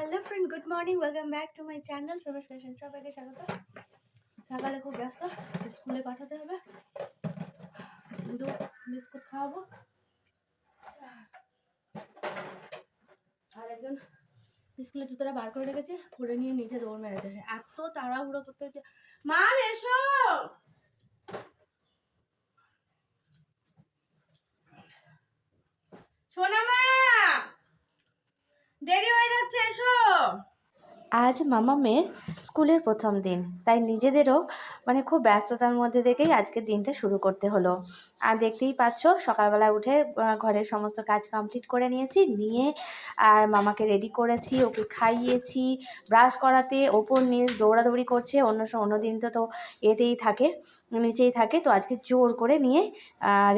Hello friend good morning welcome back to my channel সবাই station সবাইকে স্বাগত সকালে খুব ব্যস্ত, স্কুলে পাঠাতে হবে। দুটো বিস্কুট খাওয়াবো। আর একজন স্কুলে জুতোটা বার করে রেখেছে, পরে নিয়ে নিচে দৌড় মেরেছে। এত তাড়াহুড়ো করতে হচ্ছে। মা, এসো! সোনা দেরি হয়ে যাচ্ছে, এসো। আজ মামামের স্কুলের প্রথম দিন, তাই নিজেদেরও মানে খুব ব্যস্ততার মধ্যে থেকেই আজকের দিনটা শুরু করতে হলো। আর দেখতেই পাচ্ছ, সকালবেলা উঠে ঘরের সমস্ত কাজ কমপ্লিট করে নিয়েছি, নিয়ে আর মামাকে রেডি করেছি, ওকে খাইয়েছি ব্রাশ করাতে, ওপর নিচ দৌড়াদৌড়ি করছে, অন্য অন্য দিন তো তো এতেই থাকে, নিচেই থাকে, তো আজকে জোর করে নিয়ে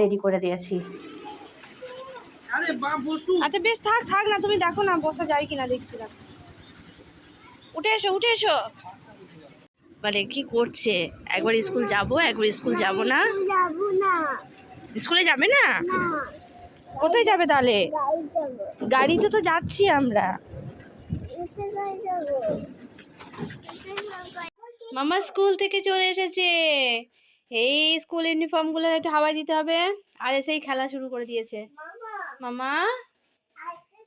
রেডি করে দিয়েছি। আচ্ছা বেশ থাক থাক না তুমি দেখো না বসা যায় কিনা দেখছি দেখছিলাম উঠে এসো উঠে এসো। মানে কি করছে? একবার স্কুল যাব একবার স্কুল যাব না? যাব না। স্কুলে যাবে না? না। কোথায় যাবে তাহলে? গাড়িতে তো যাচ্ছি আমরা। এতে গাড়ি যাব। মামা স্কুল থেকে চলে এসেছে। এই স্কুল ইউনিফর্মগুলো একটু হাওয়ায় দিতে হবে। আর এসেই খেলা শুরু করে দিয়েছে। মামা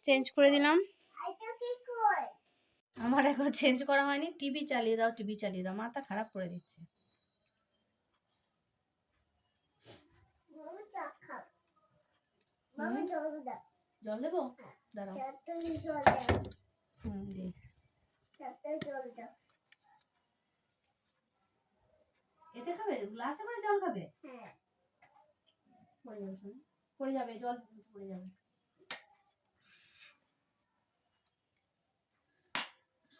চেঞ্জ করে দিলাম। আইটা কি কই? আমার এখন চেঞ্জ করা হয়নি। টিভি চালিয়ে দাও টিভি চালিয়ে দাও। মাথা খারাপ করে দিচ্ছে। জল দেবো? দাঁড়াও। হুম দাও। এতে খাবে? গ্লাসে করে জল খাবে? হ্যাঁ। পড়ে যাবে জল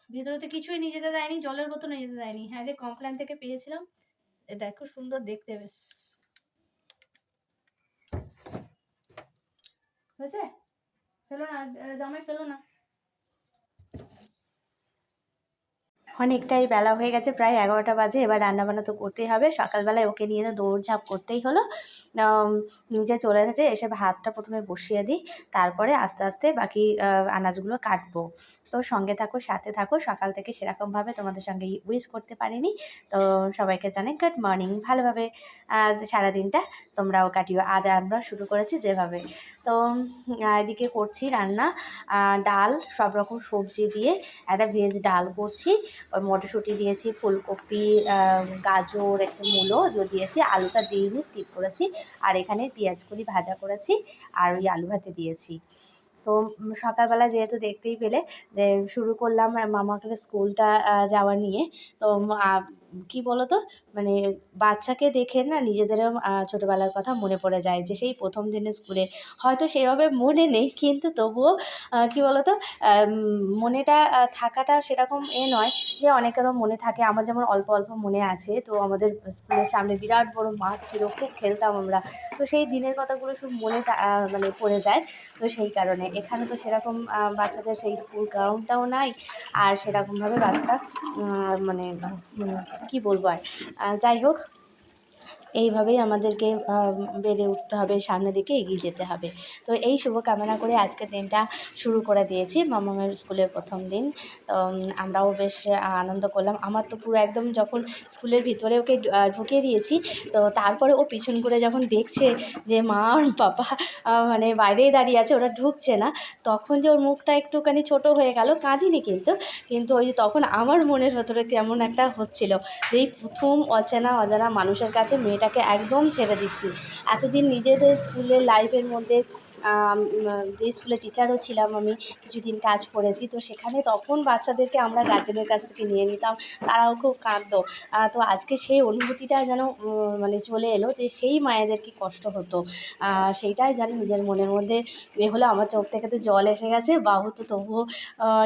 ভেতরে তো কিছুই নিয়ে যেতে দেয়নি, জলের বোতল নিয়ে যেতে দেয়নি। হ্যাঁ যে কমপ্ল্যান থেকে পেয়েছিলাম, এটা খুব সুন্দর দেখতে বেশ। হয়েছে? ফেলো না জামাই ফেলো না। অনেকটাই বেলা হয়ে গেছে, প্রায় এগারোটা বাজে। এবার রান্নাবান্না তো করতেই হবে। সকালবেলায় ওকে নিয়ে তো দৌড়ঝাঁপ করতেই হলো। নিজে চলে এসেছে, এসে ভাতটা প্রথমে বসিয়ে দিই, তারপরে আস্তে আস্তে বাকি আনাজগুলো কাটবো। তো সঙ্গে থাকো, সাথে থাকো। সকাল থেকে সেরকমভাবে তোমাদের সঙ্গে উইশ করতে পারিনি। তো সবাইকে জানাই গুড মর্নিং ভালোভাবে সারাদিনটা তোমরাও কাটিও। আর আমরা শুরু করেছি যেভাবে। তো এদিকে করছি রান্না। ডাল সব রকম সবজি দিয়ে একটা ভেজ ডাল করছি। ওই মটরশুঁটি দিয়েছি, ফুলকপি গাজর, একটু মূলো দিয়েছি। আলুটা দিইনি স্কিপ করেছি। আর এখানে পেঁয়াজ কলি ভাজা করেছি। আর ওই আলু ভাতে দিয়েছি। তো সকালবেলা যেহেতু দেখতেই পেলে শুরু করলাম মামাকে স্কুলটা যাওয়া নিয়ে। তো কি বলো তো মানে বাচ্চাকে দেখে না নিজেদেরও ছোটোবেলার কথা মনে পড়ে যায় যে সেই প্রথম দিনে স্কুলে হয়তো সেভাবে মনে নেই কিন্তু তবুও কি বলো তো আহ, উম, মনেটা থাকাটা সেরকম এ নয় যে অনেকেরও মনে থাকে। আমার যেমন অল্প অল্প মনে আছে তো আমাদের স্কুলের সামনে বিরাট বড় মাঠ ছিল খুব খেলতাম আমরা। তো সেই দিনের কথাগুলো সব মনে মানে পড়ে যায় তো সেই কারণে। এখানে তো সেরকম বাচ্চাদের সেই স্কুল গ্রাউন্ডটাও নাই আর সেরকমভাবে বাচ্চারা মানে উম, কি বলব আর যাই হোক এইভাবেই আমাদেরকে বেড়ে উঠতে হবে সামনের দিকে এগিয়ে যেতে হবে। তো এই শুভকামনা করে আজকের দিনটা শুরু করে দিয়েছি। মামামের স্কুলের প্রথম দিন। তো আমরাও বেশ আনন্দ করলাম। আমার তো পুরো একদম যখন স্কুলের ভিতরে ওকে ঢুকিয়ে দিয়েছি তো তারপরে ও পিছন করে যখন দেখছে যে মা আর আহ, মানে বাইরেই দাঁড়িয়ে আছে ওরা ঢুকছে না তখন যে ওর মুখটা একটুখানি ছোট হয়ে গেল কাঁদিনি কিন্তু। কিন্তু ওই যে তখন আমার মনের ভেতরে কেমন একটা হচ্ছিল যে এই প্রথম অচেনা অজানা মানুষের কাছে মেয়েটাকে একদম ছেড়ে দিচ্ছি। এতদিন নিজেদের স্কুলের লাইফের মধ্যে যে স্কুলে টিচারও ছিলাম আমি, কিছুদিন কাজ করেছি। তো সেখানে তখন বাচ্চাদেরকে আমরা গার্জেনের কাছ থেকে নিয়ে নিতাম। তারাও খুব কাঁদতো। তো আজকে সেই অনুভূতিটা যেন মানে চলে এলো যে সেই মায়েদের কি কষ্ট হতো। সেইটাই জানি নিজের মনের মধ্যে এ হলো। আমার চোখ থেকে তো জল এসে গেছে। বাহু তো তবুও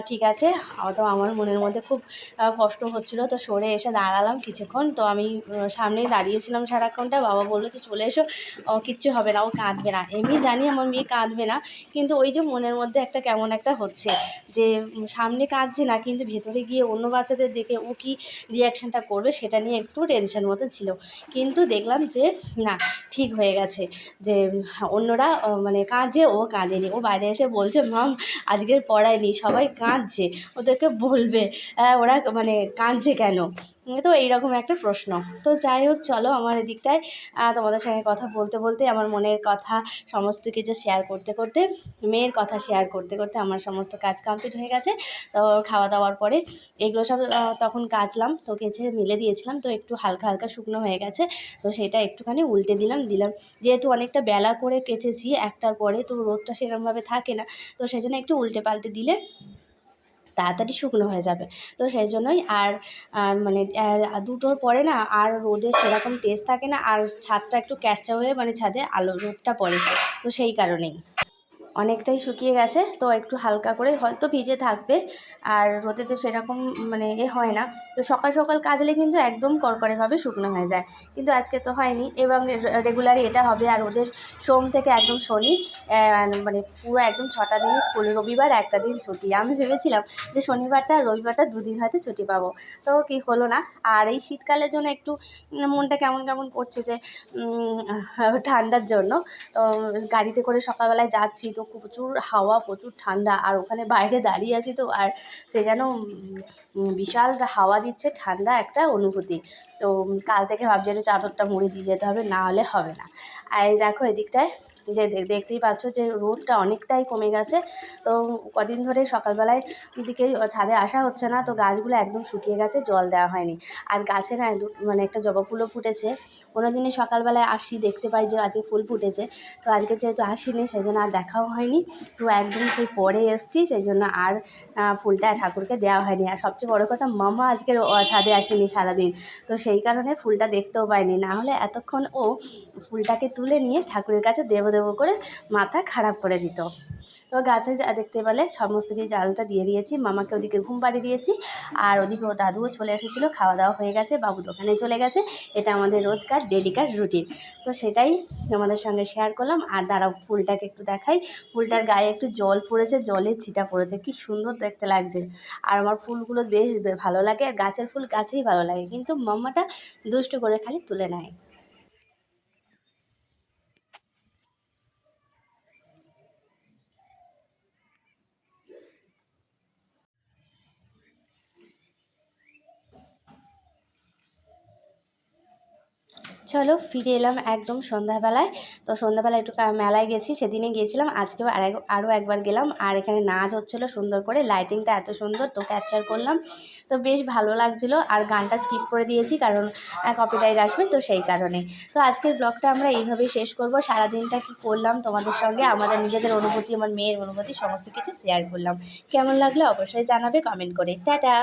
ঠিক আছে। তো আমার মনের মধ্যে খুব কষ্ট হচ্ছিল। তো সরে এসে দাঁড়ালাম কিছুক্ষণ। তো আমি সামনেই দাঁড়িয়েছিলাম সারাক্ষণটা। বাবা বলল যে, চলে এসো। ও কিচ্ছু হবে না। ও কাঁদবে না। এমনি জানি আমার মেয়ে কাঁদবে না। কিন্তু ওই যে মনের মধ্যে একটা কেমন একটা হচ্ছে যে সামনে কাঁদছে না কিন্তু ভেতরে গিয়ে অন্য বাচ্চাদের দেখে ও কি রিয়াকশানটা করবে সেটা নিয়ে একটু টেনশন মতো ছিল। কিন্তু দেখলাম যে না ঠিক হয়ে গেছে যে অন্যরা মানে কাঁদছে ও কাঁদেনি। ও বাইরে এসে বলছে মাম আজকের পড়ায়নি সবাই কাঁদছে। ওদেরকে বলবে আহ, ওরা মানে কাঁদছে কেন? তো এইরকম একটা প্রশ্ন। তো যাই হোক, চলো আমার এদিকটায় তোমাদের সঙ্গে কথা বলতে বলতে, আমার মনের কথা, সমস্ত কিছু শেয়ার করতে করতে, মেয়ের কথা শেয়ার করতে করতে আমার সমস্ত কাজ কমপ্লিট হয়ে গেছে। তো খাওয়া দাওয়ার পরে এগুলো সব তখন কাচলাম, তো কেচে মিলে দিয়েছিলাম, তো একটু হালকা হালকা শুকনো হয়ে গেছে, তো সেটা একটুখানি উল্টে দিলাম দিলাম। যেহেতু অনেকটা বেলা করে কেচেছি, একটার পরে তো রোদটা সেরকমভাবে থাকে না, তো সেই জন্য একটু উল্টে পাল্টে দিলে তাড়াতাড়ি শুকনো হয়ে যাবে। তো সেই জন্যই আর মানে দুটোর পরে না আর রোদে সেরকম তেজ থাকে না, আর ছাদটা একটু ক্যাচা হয়ে মানে ছাদে আলো রোদটা পড়ে। তো সেই কারণেই। অনেকটাই শুকিয়ে গেছে, তো একটু হালকা করে হয়তো ভিজে থাকবে, আর রোদে তো সেরকম মানে এ হয় না। তো সকাল সকাল কাজলে কিন্তু একদম করকরেভাবে শুকনো হয়ে যায়, কিন্তু আজকে তো হয়নি। এবং রেগুলারই এটা হবে, আর ওদের সোম থেকে একদম শনি মানে পুরো একদম ছটা দিন স্কুল রবিবার, একটা দিন ছুটি। আমি ভেবেছিলাম যে শনিবারটা রবিবারটা দুদিন হয়তো ছুটি পাবো, তো কি হলো না? আর এই শীতকালের জন্য একটু মনটা কেমন কেমন করছে যে ঠান্ডার জন্য, তো গাড়িতে করে সকালবেলায় যাচ্ছি, তো প্রচুর হাওয়া, প্রচুর ঠান্ডা, আর ওখানে বাইরে দাঁড়িয়ে আছি তো, আর সে যেন বিশাল হাওয়া দিচ্ছে, ঠান্ডা একটা অনুভূতি। তো কাল থেকে ভাবছি চাদরটা মুড়ি দিয়ে যেতে হবে, না হলে হবে না। আর দেখো এদিকটায় যে দেখতেই পাচ্ছ যে রোদটা অনেকটাই কমে গেছে। তো কদিন ধরে সকালবেলায় দিকে ছাদে আসা হচ্ছে না, তো গাছগুলো একদম শুকিয়ে গেছে, জল দেওয়া হয়নি। আর গাছে না মানে একটা জবা ফুলও ফুটেছে। কোনো দিনই সকালবেলায় আসি, দেখতে পাই যে আজকে ফুল ফুটেছে। তো আজকে যেহেতু আসিনি সেই জন্য আর দেখাও হয়নি। তো একদম সেই পরে এসছি সেই জন্য আর ফুলটা ঠাকুরকে দেওয়া হয়নি। আর সবচেয়ে বড় কথা, মামা আজকে ছাদে আসেনি সারাদিন। তো সেই কারণে ফুলটা দেখতেও পাইনি। না হলে এতক্ষণ ও ফুলটাকে তুলে নিয়ে ঠাকুরের কাছে দেবো দেবো করে মাথা খারাপ করে দিত। তো গাছে দেখতে পেলে সমস্ত কিছু জালটা দিয়ে দিয়েছি, মামাকে ওদিকে ঘুম পাড়িয়ে দিয়েছি, আর ওদিকে ও দাদুও চলে এসেছিল খাওয়া দাওয়া হয়ে গেছে, বাবু দোকানে চলে গেছে, এটা আমাদের রোজকার ডেলিকার রুটিন তো সেটাই আমাদের সঙ্গে শেয়ার করলাম, আর দাঁড়াও ফুলটাকে একটু দেখাই, ফুলটার গায়ে একটু জল পড়েছে, জলের ছিটা পড়েছে, কি সুন্দর দেখতে লাগছে। আর আমার ফুলগুলো বেশ ভালো লাগে, আর গাছের ফুল গাছেই ভালো লাগে, কিন্তু মাম্মাটা দুষ্টু করে খালি তুলে নেয়। চলো ফিরে এলাম একদম সন্ধ্যাবেলায়। তো সন্ধ্যাবেলায় একটু মেলায় গেছি সেদিনে গিয়েছিলাম। আজকেও আর আরও একবার গেলাম। আর এখানে নাচ হচ্ছিল সুন্দর করে লাইটিংটা এত সুন্দর, তো ক্যাপচার করলাম। তো বেশ ভালো লাগছিল। আর গানটা স্কিপ করে দিয়েছি, কারণ কপিরাইট আসবে, তো সেই কারণে। তো আজকের ব্লগটা আমরা এইভাবেই শেষ করব। সারাদিনটা কি করলাম তোমাদের সঙ্গে, আমাদের নিজেদের অনুভূতি, আমার মেয়ের অনুভূতি, সমস্ত কিছু শেয়ার করলাম। কেমন লাগল অবশ্যই জানাবে কমেন্ট করে। টাটা!